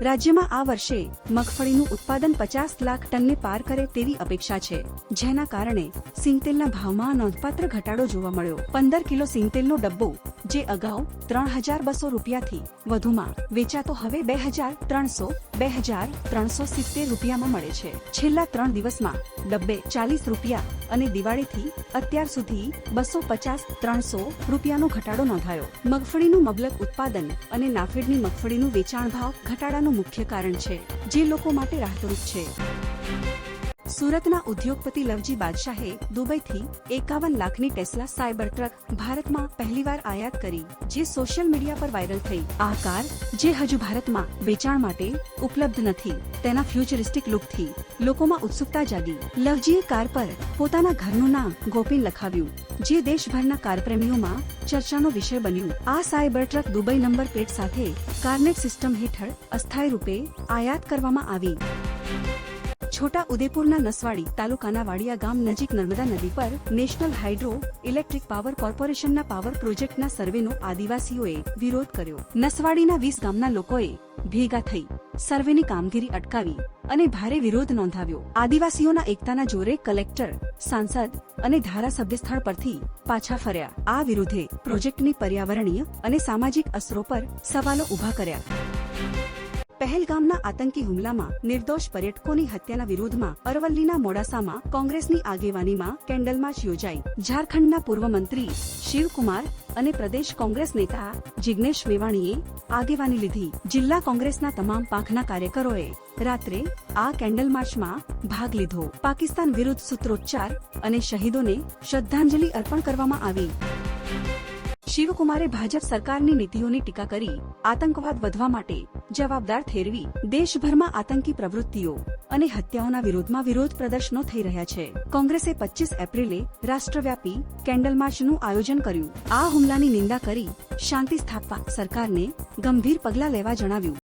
રાજ્યમાં આ વર્ષે મગફળીનું ઉત્પાદન પચાસ લાખ ટનને પાર કરે તેવી અપેક્ષા છે. જેના કારણે સિંગતેલના ભાવમાં નોંધપાત્ર ઘટાડો જોવા મળ્યો. પંદર કિલો સિંગતેલનો ડબ્બો જે અગાઉ ત્રણ હજાર બસો રૂપિયાથી વધુમાં વેચાતો હવે બે હજાર ત્રણસો, બે હજાર ત્રણસો સિત્તેર રૂપિયામાં મળે છે. છેલ્લા ત્રણ દિવસમાં ડબ્બે ચાલીસ રૂપિયા અને દિવાળીથી અત્યાર સુધી બસો પચાસ ત્રણસો રૂપિયાનો ઘટાડો નોંધાયો. મગફળીનું મબલક ઉત્પાદન અને નાફેડની મગફળીનું વેચાણ ભાવ ઘટાડાનું મુખ્ય કારણ છે, જે લોકો માટે રાહતરૂપ છે. સુરતના ઉદ્યોગપતિ લવજી બાદશાહે દુબઈથી એકાવન લાખની ટેસ્લા સાયબર ટ્રક ભારતમાં પહેલીવાર આયાત કરી, જે સોશિયલ મીડિયા પર વાયરલ થઈ. આ કાર, જે હજુ ભારતમાં વેચાણ માટે ઉપલબ્ધ નથી, તેના ફ્યુચરિસ્ટિક લુકથી લોકોમાં ઉત્સુકતા જાગી. લવજીએ કાર પર પોતાના ઘરનું નામ ગોપીન લખાવ્યું, જે દેશભરના કારપ્રેમીઓમાં ચર્ચાનો વિષય બન્યું. આ cyber truck Dubai number plate સાથે કાર્નેટ સિસ્ટમ હેઠળ અસ્થાયી રૂપે આયાત કરવામાં આવી. છોટા ઉદેપુરના નસવાડી તાલુકાના વાડિયા ગામ નજીક નર્મદા નદી પર નેશનલ હાઇડ્રો ઇલેક્ટ્રિક પાવર કોર્પોરેશનના પાવર પ્રોજેક્ટના સર્વેનો આદિવાસીઓએ વિરોધ કર્યો. નસવાડીના વીસ ગામના લોકોએ ભેગા થઈ સર્વેની કામગીરી અટકાવી અને ભારે વિરોધ નોંધાવ્યો. આદિવાસીઓના એકતાના જોરે કલેક્ટર, સાંસદ અને ધારાસભ્ય સ્થળ પરથી પાછા ફર્યા. આ વિરોધે પ્રોજેક્ટની પર્યાવરણીય અને સામાજિક અસરો પર સવાલો ઊભા કર્યા. પહેલગામના આતંકી હુમલામાં નિર્દોષ પર્યટકોની હત્યાના વિરોધમાં અરવલ્લીના મોડાસામાં કોંગ્રેસની આગેવાનીમાં કેન્ડલ માર્ચ યોજાઈ. ઝારખંડના પૂર્વ મંત્રી શિવકુમાર અને પ્રદેશ કોંગ્રેસ નેતા જિગ્નેશ મેવાણીએ આગેવાની લીધી. જિલ્લા કોંગ્રેસના તમામ પાંખના કાર્યકરોએ રાત્રે આ કેન્ડલ માર્ચમાં ભાગ લીધો. પાકિસ્તાન વિરુદ્ધ સૂત્રોચ્ચાર અને શહીદોને શ્રદ્ધાંજલિ અર્પણ કરવામાં આવી. શિવકુમારે ભાજપ સરકારની નીતિઓની ટીકા કરી આતંકવાદ વધવા માટે જવાબદાર ઠેરવી દેશભરમાં આતંકી પ્રવૃત્તિઓ અને હત્યાઓના વિરોધમાં વિરોધ પ્રદર્શનો થઈ રહ્યા છે. કોંગ્રેસે પચીસ એપ્રિલે રાષ્ટ્રવ્યાપી કેન્ડલ માર્ચનું આયોજન કર્યું. આ હુમલાની નિંદા કરી શાંતિ સ્થાપવા સરકારને ગંભીર પગલાં લેવા જણાવ્યું.